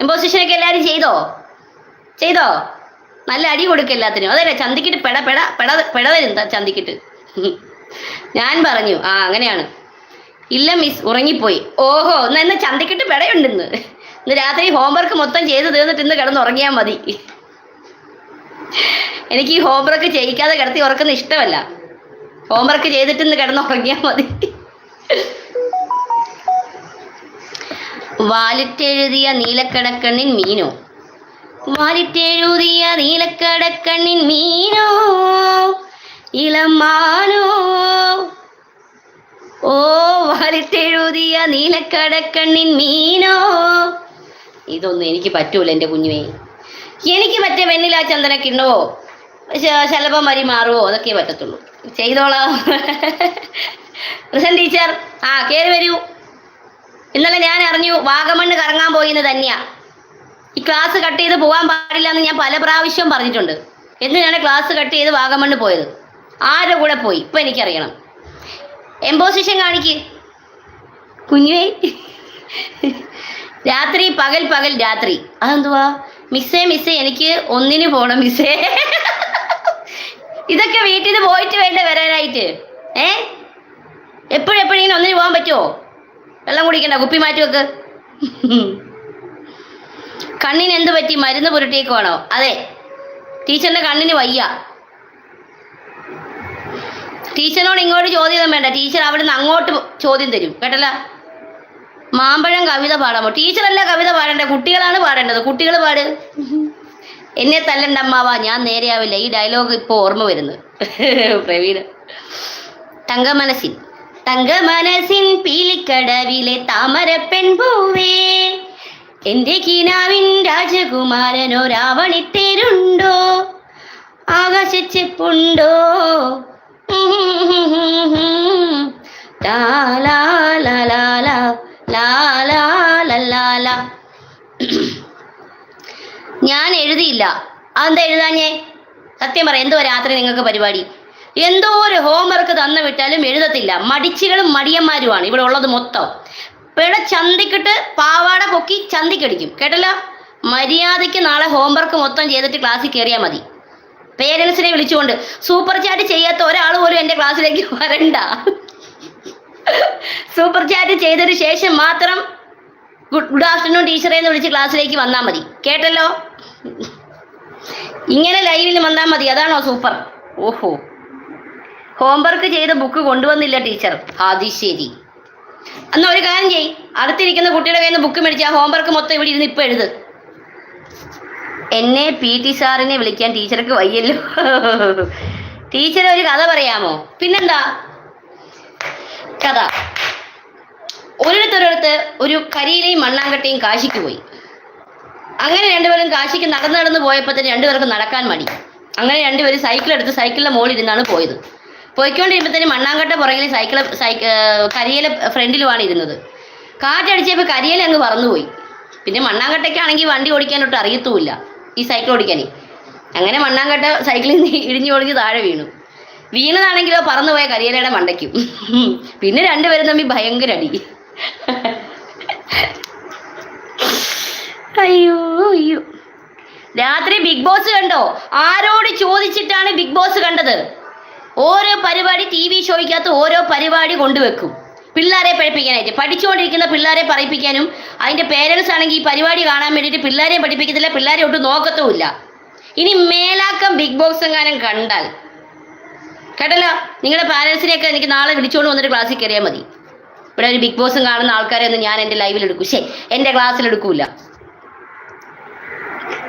ഇമ്പോസിഷനൊക്കെ എല്ലാവരും ചെയ്തോ? ചെയ്തോ? നല്ല അടി കൊടുക്കുക എല്ലാത്തിനും. അതല്ലേ ചന്തിക്കിട്ട് പെട പെട പെട പെട വരും ചന്തിക്കിട്ട്. ഞാൻ പറഞ്ഞു ആ അങ്ങനെയാണ്. ഇല്ല മിസ് ഉറങ്ങിപ്പോയി. ഓഹോ എന്നാ ഇന്ന് ചന്തിക്കിട്ട് പെടയുണ്ട് ഇന്ന് രാത്രി ഹോംവർക്ക് മൊത്തം ചെയ്ത് തീർന്നിട്ട് ഇന്ന് കിടന്ന് ഉറങ്ങിയാൽ മതി. എനിക്ക് ഈ ഹോംവർക്ക് ചെയ്യിക്കാതെ കിടത്തി ഉറക്കുന്ന ഇഷ്ടമല്ല. ഹോംവർക്ക് ചെയ്തിട്ട് ഇന്ന് കിടന്ന് ഉറങ്ങിയാൽ മതി. വാലിട്ടെഴുതിയ നീലക്കടക്കണ്ണിൻ മീനോ? വാലിട്ടെഴുതിയ നീലക്കടക്കണ്ണിൻ മീനോ? ഇളമാനോ ഓ വാലിട്ടെഴുതിയ നീലക്കടക്കണ്ണിൻ മീനോ? ഇതൊന്നും എനിക്ക് പറ്റൂല എന്റെ കുഞ്ഞുമേ. എനിക്ക് പറ്റേ വെണ്ണില ഉണ്ടോ ശലഭം മരി മാറുവോ? അതൊക്കെ പറ്റത്തുള്ളൂ. ചെയ്തോളാം. പ്രസന്റ് ടീച്ചർ ആ കയറി വരൂ. ഇന്നലെ ഞാൻ അറിഞ്ഞു വാഗമണ്ണ് കറങ്ങാൻ പോയിന്ന് തന്നെയാ. ഈ ക്ലാസ് കട്ട് ചെയ്ത് പോകാൻ പാടില്ല എന്ന് ഞാൻ പല പ്രാവശ്യം പറഞ്ഞിട്ടുണ്ട്. എന്തിനാണ് ക്ലാസ് കട്ട് ചെയ്ത് വാഗമണ്ണ് പോയത്? ആരുടെ കൂടെ പോയി? ഇപ്പൊ എനിക്കറിയണം. എംപോസിഷൻ കാണിക്ക്. കുഞ്ഞുവേ. രാത്രി പകൽ പകൽ രാത്രി. അതെന്തുവാ? മിസ്സേ മിസ്സേ എനിക്ക് ഒന്നിന് പോണം മിസ്സേ. ഇതൊക്കെ വീട്ടിൽ നിന്ന് പോയിട്ട് വേണ്ട വരാനായിട്ട്? ഏ? എപ്പോഴെപ്പോഴെങ്കിലും ഒന്നിന് പോകാൻ പറ്റുമോ വെള്ളം കുടിക്കണ്ട കുപ്പി മാറ്റി വെക്ക്. കണ്ണിന് എന്ത് പറ്റി? മരുന്ന് പുരട്ടിയേക്കുവാണോ അതെ. ടീച്ചറിന്റെ കണ്ണിന് വയ്യ. ടീച്ചറിനോട് ഇങ്ങോട്ട് ചോദ്യം വേണ്ട. ടീച്ചർ അവിടുന്ന് അങ്ങോട്ട് ചോദ്യം തരും. കേട്ടല്ല? മാമ്പഴം കവിത പാടാമോ? ടീച്ചറല്ല കവിത പാടേണ്ടത് കുട്ടികളാണ് പാടേണ്ടത്. കുട്ടികൾ പാട്. എന്നെ തല്ലണ്ട അമ്മാവാ ഞാൻ നേരെയാവില്ല. ഈ ഡയലോഗ് ഇപ്പോൾ ഓർമ്മ വരുന്നത്. പ്രവീണ തങ്കമനസിൻ തങ്ക മനസ്സിൻ പീലിക്കടവിലെ താമരപ്പെൺ പൂവേ എന്റെ കിനാവിൻ രാജകുമാരനോ രാവണിത്തേരുണ്ടോ ആകാശിച്ചിപ്പുണ്ടോ? ഞാൻ എഴുതിയില്ല. അതെന്താ എഴുതാഞ്ഞേ? സത്യം പറ എന്തോ രാത്രി നിങ്ങൾക്ക് പരിപാടി. എന്തോ ഒരു ഹോംവർക്ക് തന്നു വിട്ടാലും എഴുതത്തില്ല. മടിച്ചുകളും മടിയന്മാരുമാണ് ഇവിടെ ഉള്ളത് മൊത്തം. പിഴ ചന്തിക്കിട്ട് പാവാട പൊക്കി ചന്തിക്കടിക്കും. കേട്ടല്ലോ? മര്യാദയ്ക്ക് നാളെ ഹോംവർക്ക് മൊത്തം ചെയ്തിട്ട് ക്ലാസ്സിൽ കയറിയാൽ മതി. പേരൻസിനെ വിളിച്ചുകൊണ്ട് സൂപ്പർ ചാറ്റ് ചെയ്യാത്ത ഒരാൾ പോലും എന്റെ ക്ലാസ്സിലേക്ക് വരണ്ട. സൂപ്പർ ചാറ്റ് ചെയ്തതിന് ശേഷം മാത്രം ഗുഡ് ആഫ്റ്റർനൂൺ ടീച്ചറെ എന്ന് വിളിച്ച് ക്ലാസ്സിലേക്ക് വന്നാൽ മതി. കേട്ടല്ലോ? ഇങ്ങനെ ലൈവിൽ വന്നാൽ മതി. അതാണോ സൂപ്പർ ഓഹോ. ഹോംവർക്ക് ചെയ്ത ബുക്ക് കൊണ്ടുവന്നില്ല ടീച്ചർ അത് ശരി. എന്നാ ഒരു കാര്യം ചെയ് അടുത്തിരിക്കുന്ന കുട്ടിയുടെ കയ്യിൽ നിന്ന് ബുക്ക് മേടിച്ച് ആ ഹോംവർക്ക് മൊത്തം ഇവിടെ ഇരുന്ന് ഇപ്പൊ എഴുത്. എന്നെ പി ടി സാറിനെ വിളിക്കാൻ ടീച്ചർക്ക് വയ്യല്ലോ. ടീച്ചർ ഒരു കഥ പറയാമോ? പിന്നെന്താ? കഥ. ഒരിടത്തൊരിടത്ത് ഒരു കരിയിലെയും മണ്ണാങ്കട്ടയും കാശിക്ക് പോയി. അങ്ങനെ രണ്ടുപേരും കാശിക്ക് നടന്നു നടന്ന് പോയപ്പോൾ തന്നെ രണ്ടുപേർക്കും നടക്കാൻ മടി. അങ്ങനെ രണ്ടുപേരും സൈക്കിൾ എടുത്ത് സൈക്കിളിന്റെ മുകളിൽ ഇരുന്നാണ് പോയത്. പോയിക്കൊണ്ടിരുമ്പോഴത്തേനും മണ്ണാങ്കട്ട പുറകിൽ സൈക്കിൾ സൈക്കിൾ കരിയിലെ ഫ്രണ്ടിലുമാണ് ഇരുന്നത്. കാറ്റടിച്ചപ്പോൾ കരിയില അങ്ങ് പറന്നുപോയി. പിന്നെ മണ്ണാങ്കട്ടയ്ക്കാണെങ്കിൽ വണ്ടി ഓടിക്കാനൊട്ട് അറിയത്തുമില്ല ഈ സൈക്കിൾ ഓടിക്കാനേ. അങ്ങനെ മണ്ണാങ്കട്ട സൈക്കിളിൽ നിന്ന് ഇടിഞ്ഞു പൊളിഞ്ഞ് താഴെ വീണു. വീണതാണെങ്കിലോ പറന്നുപോയ കരിയലയുടെ മണ്ടയ്ക്കും. പിന്നെ രണ്ടുപേരും തമ്മിൽ ഭയങ്കര അടി. അയ്യോ അയ്യോ. രാത്രി ബിഗ് ബോസ് കണ്ടോ? ആരോട് ചോദിച്ചിട്ടാണ് ബിഗ് ബോസ് കണ്ടത്? ഓരോ പരിപാടി ടി വി ഷോയ്ക്കകത്ത് ഓരോ പരിപാടി കൊണ്ടുവെക്കും. പിള്ളേരെ പഠിപ്പിക്കാനായിട്ട്. പഠിച്ചുകൊണ്ടിരിക്കുന്ന പിള്ളേരെ പറയിപ്പിക്കാനും അതിന്റെ പേരൻസ് ആണെങ്കിൽ ഈ പരിപാടി കാണാൻ വേണ്ടിയിട്ട് പിള്ളേരെ പഠിപ്പിക്കത്തില്ല പിള്ളേരെ ഒട്ടും നോക്കത്തുമില്ല. ഇനി മേലാക്കം ബിഗ് ബോസ് എങ്ങാനും കണ്ടാൽ. കേട്ടല്ലോ? നിങ്ങളുടെ പാരൻസിനെയൊക്കെ എനിക്ക് നാളെ വിളിച്ചുകൊണ്ട് വന്നിട്ട് ക്ലാസ്സിൽ കയറിയാൽ മതി. ഇവിടെ ഒരു ബിഗ് ബോസും കാണുന്ന ആൾക്കാരെ ഒന്നും ഞാൻ എന്റെ ലൈവിൽ എടുക്കും. ശേ എന്റെ ക്ലാസ്സിൽ എടുക്കൂല.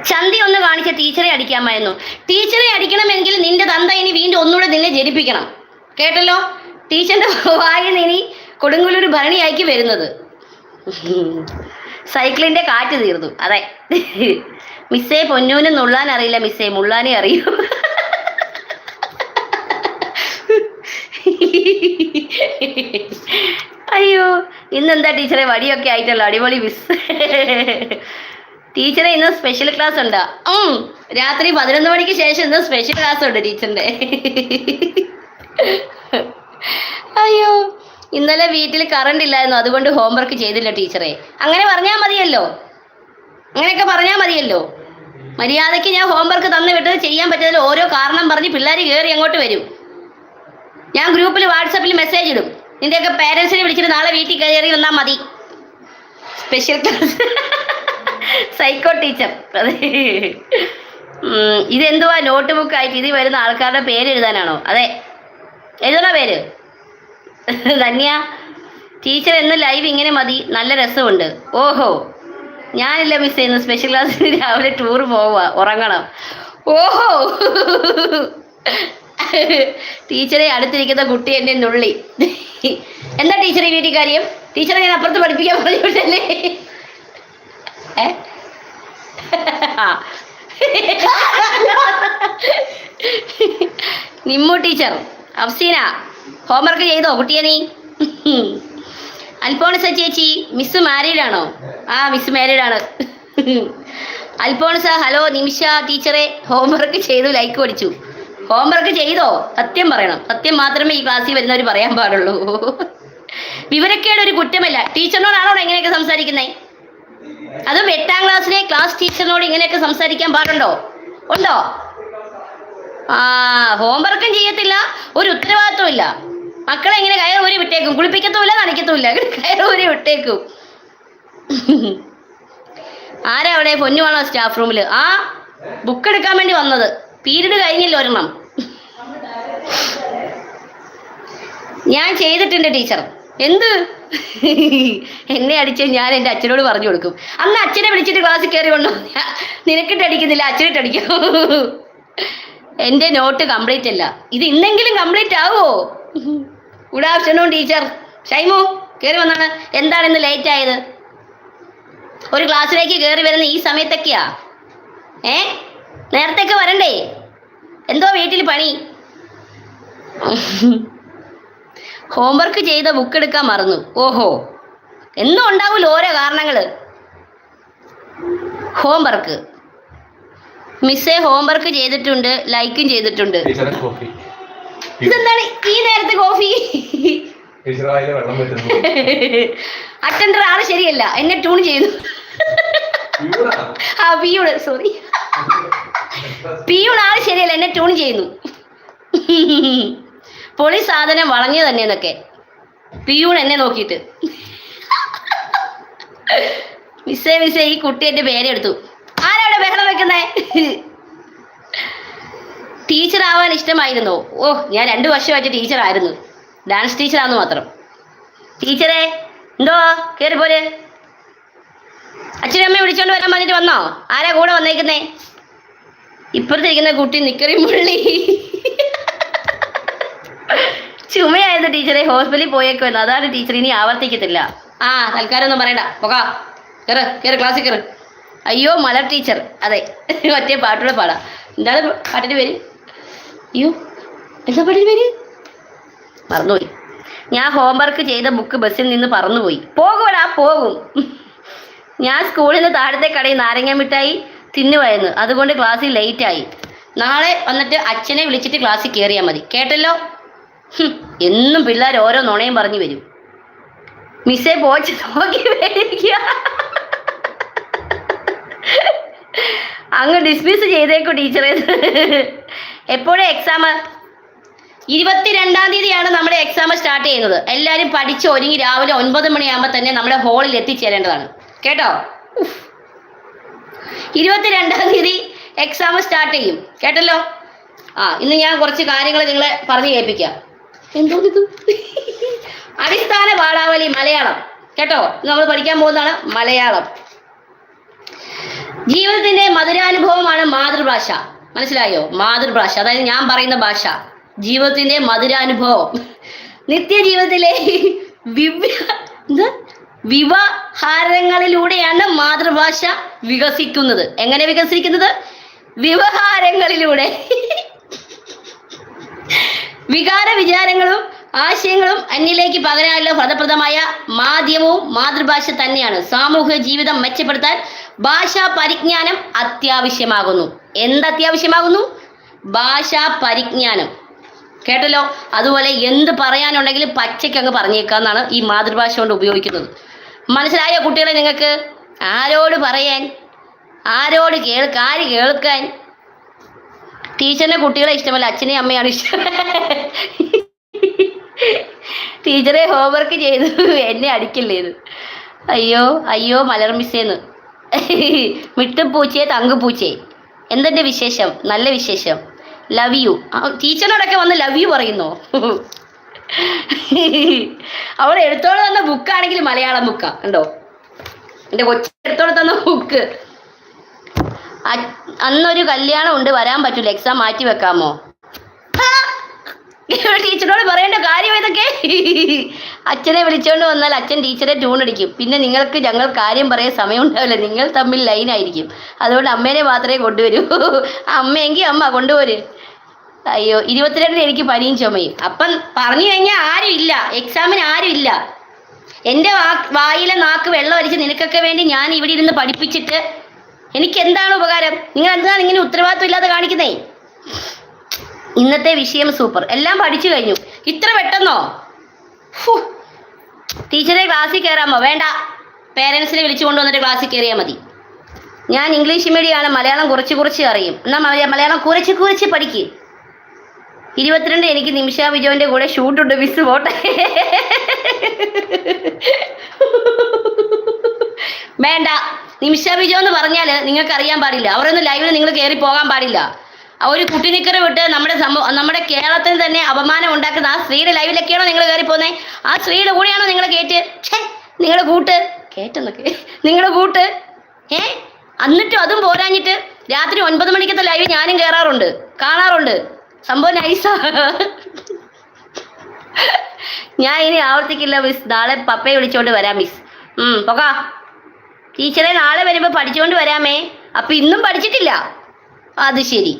ചന്തി ഒന്ന് കാണിച്ച ടീച്ചറെ അടിക്കാമായിരുന്നു ടീച്ചറെ അടിക്കണമെങ്കിൽ നിന്റെ തന്ത നിന്നെ ജനിപ്പിക്കണം. കേട്ടല്ലോ? ടീച്ചറിന്റെ വായിൽ ഇനി കൊടുങ്ങല്ലൂർ ഭരണിയാക്കി വരുന്നത്. സൈക്കിളിന്റെ കാറ്റ് തീർന്നു. അതെ. മിസ്സേ പൊന്നൂന് നുള്ളാൻ അറിയില്ല മിസ്സേ. മുള്ളാനേ അറിയൂ. അയ്യോ ഇന്നെന്താ ടീച്ചറെ? വടിയൊക്കെ ആയിട്ടുള്ള അടിപൊളി മിസ് ടീച്ചറെ ഇന്ന് സ്പെഷ്യൽ ക്ലാസ് ഉണ്ട്. രാത്രി പതിനൊന്ന് മണിക്ക് ശേഷം ഇന്ന് സ്പെഷ്യൽ ക്ലാസ് ഉണ്ട് ടീച്ചറിന്റെ. അയ്യോ ഇന്നലെ വീട്ടിൽ കറണ്ട് ഇല്ലായിരുന്നു. അതുകൊണ്ട് ഹോംവർക്ക് ചെയ്തില്ല ടീച്ചറെ. അങ്ങനെ പറഞ്ഞാൽ മതിയല്ലോ. അങ്ങനെയൊക്കെ പറഞ്ഞാൽ മതിയല്ലോ. മര്യാദയ്ക്ക് ഞാൻ ഹോംവർക്ക് തന്നു വിട്ടത് ചെയ്യാൻ പറ്റാതെ ഓരോ കാരണം പറഞ്ഞ് പിള്ളേർ കയറി അങ്ങോട്ട് വരും. ഞാൻ ഗ്രൂപ്പിൽ വാട്സപ്പിൽ മെസ്സേജ് ഇടും. നിന്റെയൊക്കെ പേരൻസിനെ വിളിച്ചിട്ട് നാളെ വീട്ടിൽ കയറി വന്നാൽ മതി. സ്പെഷ്യൽ ക്ലാസ് സൈക്കോ ടീച്ചർ ഇതെന്തുവാ നോട്ട് ബുക്ക് ആയിട്ട് ഇതിൽ വരുന്ന ആൾക്കാരുടെ പേര് എഴുതാനാണോ? അതെ. എഴുതണോ പേര്? ധന്യ ടീച്ചർ എന്ന് ലൈവ് ഇങ്ങനെ മതി. നല്ല രസമുണ്ട്. ഓഹോ. ഞാനില്ല മിസ് ചെയ്യുന്നു സ്പെഷ്യൽ ക്ലാസ്സിന് രാവിലെ ടൂർ പോവുക ഉറങ്ങണം. ഓഹോ. ടീച്ചറെ അടുത്തിരിക്കുന്ന കുട്ടി എന്നെ നുള്ളി. എന്താ ടീച്ചർ ഈ വീട്ടിൽ കാര്യം? ടീച്ചറെ ഞാൻ അപ്പുറത്ത് പഠിപ്പിക്കാൻ പറഞ്ഞിട്ടല്ലേ നിമ്മു ടീച്ചർ അഫ്സീന ഹോംവർക്ക് ചെയ്തോ കുട്ടിയെ നീ? അൽഫോൺസ ചേച്ചി മിസ് മാരീഡ് ആണോ? ആ മിസ് മാരീഡ് ആണ്. അൽഫോൺസ ഹലോ നിമിഷ ടീച്ചറെ ഹോംവർക്ക് ചെയ്തു ലൈക്ക് പഠിച്ചു ഹോംവർക്ക് ചെയ്തോ? സത്യം പറയണം. സത്യം മാത്രമേ ഈ ക്ലാസ്സിൽ വരുന്നവർ പറയാൻ പാടുള്ളൂ. വിവരക്കേട് ഒരു കുറ്റമല്ല. ടീച്ചറിനോടാണോ എങ്ങനെയൊക്കെ സംസാരിക്കുന്നേ? അതും എട്ടാം ക്ലാസ്സിലെ ക്ലാസ് ടീച്ചറിനോട് ഇങ്ങനെയൊക്കെ സംസാരിക്കാൻ പാടുണ്ടോ? ഉണ്ടോ? ആ ഹോംവർക്കും ചെയ്യത്തില്ല ഒരു ഉത്തരവാദിത്വം ഇല്ല. മക്കളെ ഇങ്ങനെ കയറി ഊരി വിട്ടേക്കും. കുളിപ്പിക്കത്തുമില്ല നനയ്ക്കത്തുമില്ല. കയറി ഊരി വിട്ടേക്കും. ആരാ അവിടെ പൊന്നുവാണോ സ്റ്റാഫ് റൂമിൽ ആ ബുക്ക് എടുക്കാൻ വേണ്ടി വന്നത്. പീരീഡ് കഴിഞ്ഞില്ല ഒരെണ്ണം. ഞാൻ ചെയ്തിട്ടുണ്ട് ടീച്ചർ. എന്ത്? എന്നെ അടിച്ച് ഞാൻ എന്റെ അച്ഛനോട് പറഞ്ഞു കൊടുക്കും. അന്ന് അച്ഛനെ വിളിച്ചിട്ട് ക്ലാസ്സിൽ കയറി വന്നു. നിനക്കിട്ട് അടിക്കുന്നില്ല അച്ഛനിട്ട് അടിക്കും. എന്റെ നോട്ട് കംപ്ലീറ്റ് അല്ല. ഇത് ഇന്നെങ്കിലും കംപ്ലീറ്റ് ആവോ? ഗുഡ് ആഫ്റ്റർനൂൺ ടീച്ചർ ഷൈമു കയറി വന്നാണ്. എന്താണ് ഇന്ന് ലേറ്റ് ആയത്? ഒരു ക്ലാസ്സിലേക്ക് കയറി വരുന്ന ഈ സമയത്തൊക്കെയാ? ഏ? നേരത്തെയൊക്കെ വരണ്ടേ? എന്തോ വീട്ടിൽ പണി. ഹോംവർക്ക് ചെയ്ത ബുക്ക് എടുക്കാൻ മറന്നു. ഓഹോ. എന്നും ഉണ്ടാവില്ല ഓരോ കാരണങ്ങൾ? ഹോംവർക്ക് മിസ്സേ ഹോംവർക്ക് ചെയ്തിട്ടുണ്ട് ലൈക്കും ചെയ്തിട്ടുണ്ട്. ഇതെന്താണ് ഈ നേരത്തെ കോഫി അറ്റൻഡർ ആൾ ശരിയല്ല എന്നെ ട്യൂൺ ചെയ്തു ആ. പിയൂണ് സോറി പിയൂൺ ആൾ ശരിയല്ല എന്നെ ട്യൂൺ ചെയ്യുന്നു. പൊളി സാധനം വളഞ്ഞു തന്നെ എന്നൊക്കെ പിയൂൺ എന്നെ നോക്കിയിട്ട്. മിസ്സേ മിസ്സേ ഈ കുട്ടി എന്റെ പേരെടുത്തു ആരവിടെ ബഹളം വെക്കുന്നേ? ടീച്ചർ ആവാൻ ഇഷ്ടമായിരുന്നോ? ഓ ഞാൻ രണ്ടു വർഷമായിട്ട് ടീച്ചർ ആയിരുന്നു. ഡാൻസ് ടീച്ചറാന്ന് മാത്രം. ടീച്ചറേ എന്തോ? കേറി പോര്. അച്ഛനമ്മ വിളിച്ചോണ്ട് വരാൻ പറഞ്ഞിട്ട് വന്നോ? ആരാ കൂടെ വന്നേക്കുന്നേ? ഇപ്പുറത്തിരിക്കുന്ന കുട്ടി നിക്കറി മുള്ളി ചുമയായിരുന്നു ടീച്ചറെ ഹോസ്പിറ്റലിൽ പോയേക്കുമല്ലോ അതാണ് ടീച്ചർ ഇനി ആവർത്തിക്കത്തില്ല. ആ തൽക്കാലം ഒന്നും പറയണ്ട. പോകാ. കേറ് കേറ് ക്ലാസ്സിൽ കയറ് അയ്യോ മലർ ടീച്ചർ. അതെ ഒറ്റ പാട്ടുകൂടെ പാടാം. എന്താണ് പാട്ടിന്റെ പേര്? അയ്യോ എന്താ പാട്ടിന്റെ പേര്? മറന്നുപോയി. ഞാൻ ഹോംവർക്ക് ചെയ്ത ബുക്ക് ബസ്സിൽ നിന്ന് പറന്നുപോയി. പോകൂടാ പോകും. ഞാൻ സ്കൂളിൽ നിന്ന് താഴത്തെ കടയിൽ നാരങ്ങ മിഠായി തിന്നുവായിരുന്നു അതുകൊണ്ട് ക്ലാസ്സിൽ ലേറ്റായി. നാളെ വന്നിട്ട് അച്ഛനെ വിളിച്ചിട്ട് ക്ലാസ്സിൽ കയറിയാൽ മതി. കേട്ടല്ലോ? എന്നും പിള്ളേർ ഓരോ നുണയും പറഞ്ഞു വരും. മിസ്സേ പോച്ച് നോക്കി മേടിക്കുക അങ്ങ് ഡിസ്മിസ് ചെയ്തേക്കു ടീച്ചറെ. എപ്പോഴും എക്സാം ഇരുപത്തിരണ്ടാം തീയതിയാണ് നമ്മുടെ എക്സാം സ്റ്റാർട്ട് ചെയ്യുന്നത്. എല്ലാവരും പഠിച്ച് ഒരുങ്ങി രാവിലെ ഒൻപത് മണിയാകുമ്പോൾ തന്നെ നമ്മുടെ ഹോളിൽ എത്തിച്ചേരേണ്ടതാണ്. കേട്ടോ. ഇരുപത്തിരണ്ടാം തീയതി എക്സാം സ്റ്റാർട്ട് ചെയ്യും. കേട്ടല്ലോ? ആ ഇന്ന് ഞാൻ കുറച്ച് കാര്യങ്ങൾ നിങ്ങളെ പറഞ്ഞു കേൾപ്പിക്കാം. എന്തോ ഇത്? അടിസ്ഥാന പാഠാവലി മലയാളം. കേട്ടോ? നമ്മൾ പഠിക്കാൻ പോകുന്നതാണ് മലയാളം. ജീവിതത്തിന്റെ മധുരാനുഭവമാണ് മാതൃഭാഷ. മനസ്സിലായോ? മാതൃഭാഷ. അതായത് ഞാൻ പറയുന്ന ഭാഷ. ജീവിതത്തിന്റെ മധുരാനുഭവം. നിത്യജീവിതത്തിലെ ജീവിതത്തിലെ വിവഹാരങ്ങളിലൂടെയാണ് മാതൃഭാഷ വികസിക്കുന്നത്. എങ്ങനെ വികസിക്കുന്നത്? വ്യവഹാരങ്ങളിലൂടെ വികാര വിചാരങ്ങളും ആശയങ്ങളും അന്യലേക്ക് പകരാനുള്ള ഫലപ്രദമായ മാധ്യമവും മാതൃഭാഷ തന്നെയാണ്. സാമൂഹിക ജീവിതം മെച്ചപ്പെടുത്താൻ ഭാഷാ പരിജ്ഞാനം അത്യാവശ്യമാകുന്നു. എന്ത് അത്യാവശ്യമാകുന്നു ഭാഷാ പരിജ്ഞാനം. കേട്ടല്ലോ? അതുപോലെ എന്ത് പറയാനുണ്ടെങ്കിലും പച്ചയ്ക്ക് അങ്ങ് പറഞ്ഞേക്കാന്നാണ് ഈ മാതൃഭാഷ കൊണ്ട് ഉപയോഗിക്കുന്നത്. മനസ്സിലായോ കുട്ടികളെ നിങ്ങൾക്ക് ആരോട് പറയാൻ ആരോട് കേൾക്കാൻ കേൾക്കാൻ ടീച്ചറിന്റെ കുട്ടികളെ ഇഷ്ടമല്ല അച്ഛനെയും അമ്മയാണ് ഇഷ്ടം. ടീച്ചറെ ഹോംവർക്ക് ചെയ്തു എന്നെ അടിക്കില്ലേന്ന് അയ്യോ അയ്യോ മലർ മിസ്സേന്ന് മിട്ടുപൂച്ചയെ തങ്കുപൂച്ചയെ എന്തെന്റെ വിശേഷം? നല്ല വിശേഷം. ലവ് യു ടീച്ചറിനോടൊക്കെ വന്ന് ലവ് യു പറയുന്നോ? അവൾ എടുത്തോളം തന്ന ബുക്കാണെങ്കിൽ മലയാളം ബുക്കാ കണ്ടോ? എന്റെ കൊച്ചു എടുത്തോളം തന്ന ബുക്ക് അന്നൊരു കല്യാണം ഉണ്ട് വരാൻ പറ്റൂല എക്സാം മാറ്റി വെക്കാമോ? ടീച്ചറോട് പറയേണ്ട കാര്യം ഇതൊക്കെ. അച്ഛനെ വിളിച്ചോണ്ട് വന്നാൽ അച്ഛൻ ടീച്ചറെ ട്യൂൺ അടിക്കും. പിന്നെ നിങ്ങൾക്ക് ഞങ്ങൾ കാര്യം പറയാൻ സമയം ഉണ്ടാവില്ല നിങ്ങൾ തമ്മിൽ ലൈൻ ആയിരിക്കും. അതുകൊണ്ട് അമ്മേനെ മാത്രമേ കൊണ്ടുവരൂ. അമ്മയെങ്കിൽ അമ്മ കൊണ്ടുപോര്. അയ്യോ ഇരുപത്തിരണ്ടിന് എനിക്ക് പനിയും ചുമയും. അപ്പം പറഞ്ഞു കഴിഞ്ഞാൽ ആരും ഇല്ല. എക്സാമിന് ആരും ഇല്ല. എന്റെ വായിലെ നാക്ക് വെള്ളം അടിച്ച് നിനക്കൊക്കെ വേണ്ടി ഞാൻ ഇവിടെ ഇരുന്ന് പഠിപ്പിച്ചിട്ട് എനിക്ക് എന്താണ് ഉപകാരം? നിങ്ങൾ എന്താണ് ഇങ്ങനെ ഉത്തരവാദിത്വം ഇല്ലാതെ കാണിക്കുന്നേ? ഇന്നത്തെ വിഷയം സൂപ്പർ. എല്ലാം പഠിച്ചു കഴിഞ്ഞു. ഇത്ര പെട്ടെന്നോ? ടീച്ചറെ ക്ലാസ്സിൽ കയറാമോ വേണ്ട. പേരൻസിനെ വിളിച്ചു കൊണ്ടുവന്നിട്ട് ക്ലാസ്സിൽ കയറിയാൽ മതി. ഞാൻ ഇംഗ്ലീഷ് മീഡിയമാണ്. മലയാളം കുറച്ച് കുറച്ച് അറിയും. എന്നാൽ മലയാളം കുറച്ച് കുറച്ച് പഠിക്ക്. ഇരുപത്തിരണ്ട് എനിക്ക് നിമിഷ വിജോന്റെ കൂടെ ഷൂട്ടുണ്ട് മിസ് പോട്ടെ. വേണ്ട. നിമിഷ വിജോ എന്ന് പറഞ്ഞാൽ നിങ്ങൾക്ക് അറിയാൻ പാടില്ല. അവരൊന്നും ലൈവിൽ നിങ്ങൾ കയറി പോകാൻ പാടില്ല. ഒരു കുട്ടി നിക്കറ് വിട്ട് നമ്മുടെ സമൂഹ നമ്മുടെ കേരളത്തിന് തന്നെ അപമാനം ഉണ്ടാക്കുന്ന ആ സ്ത്രീയുടെ ലൈവിലൊക്കെയാണോ നിങ്ങൾ കയറി പോകുന്നത് ആ സ്ത്രീയുടെ കൂടെയാണോ നിങ്ങൾ കേറ്റ്? ഛേ നിങ്ങളുടെ കൂട്ട്. കേട്ടെന്നൊക്കെ നിങ്ങളുടെ കൂട്ട്. ഏ എന്നിട്ടും അതും പോരാഞ്ഞിട്ട് രാത്രി ഒൻപത് മണിക്കത്തെ ലൈവ് ഞാനും കയറാറുണ്ട് കാണാറുണ്ട്. സംഭവം നൈസാ ഞാൻ ഇനി ആവർത്തിക്കില്ല മിസ് നാളെ പപ്പയെ വിളിച്ചോണ്ട് വരാം മിസ് ഉം പോകാ. ടീച്ചറെ നാളെ വരുമ്പോൾ പഠിച്ചുകൊണ്ട് വരാമേ. അപ്പം ഇന്നും പഠിച്ചിട്ടില്ല. അത് ശരി.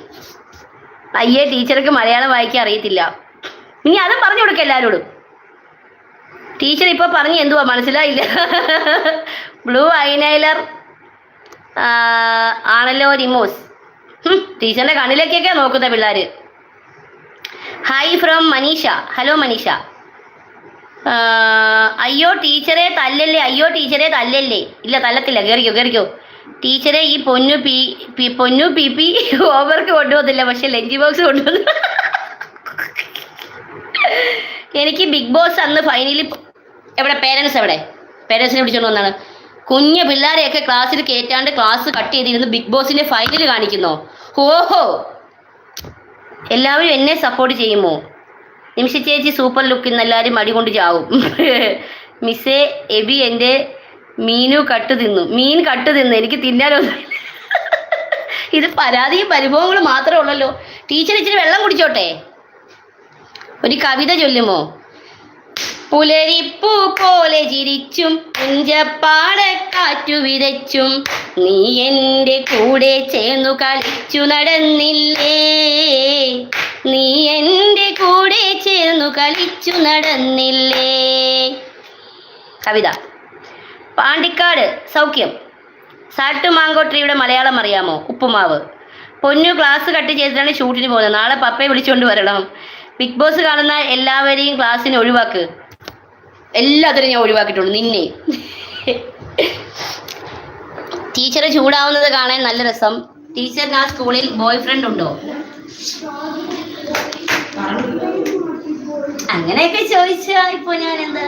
അയ്യേ ടീച്ചർക്ക് മലയാളം വായിക്കാൻ അറിയത്തില്ല. ഇനി അതും പറഞ്ഞു കൊടുക്ക എല്ലാവരോടും. ടീച്ചർ ഇപ്പോൾ പറഞ്ഞു എന്തുവാ? മനസ്സിലായില്ല. ബ്ലൂ ഐനൈലർ ആണല്ലോ റിമോസ് ടീച്ചറിന്റെ കണ്ണിലേക്കൊക്കെ നോക്കുന്ന പിള്ളേർ hi from Manisha. Hello Manisha. അയ്യോ ടീച്ചറെ തല്ലല്ലേ? അയ്യോ ടീച്ചറെ തല്ലല്ലേ? ഇല്ല തല്ലത്തില്ല. കയറിക്കോ കയറിക്കോ ടീച്ചറെ ഈ Ponnu P P- Ponnu P P homework കൊണ്ടുവന്നില്ല. പക്ഷെ ലഞ്ച് ബോക്സ് കൊണ്ടുവന്നു. എനിക്ക് ബിഗ് ബോസ് അന്ന് ഫൈനലി എവിടെ? പേരൻസ് എവിടെ? പേരൻസിനെ വിളിച്ചോണ്ട് വന്നാണ്. കുഞ്ഞു പിള്ളേരെയൊക്കെ ക്ലാസ്സിൽ കയറ്റാണ്ട് ക്ലാസ് കട്ട് ചെയ്തിരുന്നു ബിഗ് ബോസിന്റെ ഫൈനൽ കാണിക്കുന്നോ? ഓഹോ എല്ലാവരും എന്നെ സപ്പോർട്ട് ചെയ്യുമോ? നിമിഷ ചേച്ചി സൂപ്പർ ലുക്ക് ഇന്ന് എല്ലാവരും മടി കൊണ്ട് ചാവും. മിസ്സേ എബി എന്റെ മീനു കട്ട് തിന്നു. മീൻ കട്ട് തിന്നു. എനിക്ക് തിന്നാനൊന്നും ഇത് പരാതിയും പരിഭവങ്ങളും മാത്രമേ ഉള്ളല്ലോ. ടീച്ചർ ഇച്ചിരി വെള്ളം കുടിച്ചോട്ടെ? ഒരു കവിത ചൊല്ലുമോ? പുലരിപ്പൂ പോലെ ചിരിച്ചും പുഞ്ചപ്പാടക്കാറ്റു വിതച്ചും നീ എന്റെ കൂടെ ചേർന്നു കളിച്ചു നടന്നില്ലേ? നീ എന്റെ കൂടെ ചേർന്നു കളിച്ചു നടന്നില്ലേ? കവിത. പാണ്ടിക്കാട് സൗഖ്യം. സാട്ടു മാങ്കോ ട്രീയുടെ മലയാളം അറിയാമോ? ഉപ്പുമാവ്. പൊന്നു ക്ലാസ് കട്ട് ചെയ്തിട്ടാണ് ഷൂട്ടിന് പോകുന്നത്. നാളെ പപ്പയെ വിളിച്ചുകൊണ്ട് വരണം. ബിഗ് ബോസ് കാണുന്ന എല്ലാവരെയും ക്ലാസ്സിന് ഒഴിവാക്ക്. എല്ലാത്തിനും ഞാൻ ഒഴിവാക്കിയിട്ടുണ്ട്. നിന്നെ. ടീച്ചറെ ചൂടാവുന്നത് കാണാൻ നല്ല രസം. ടീച്ചറിന് ആ സ്കൂളിൽ ബോയ് ഫ്രണ്ട് ഉണ്ടോ? അങ്ങനെയൊക്കെ ചോദിച്ചാ ഇപ്പൊ ഞാൻ എന്താ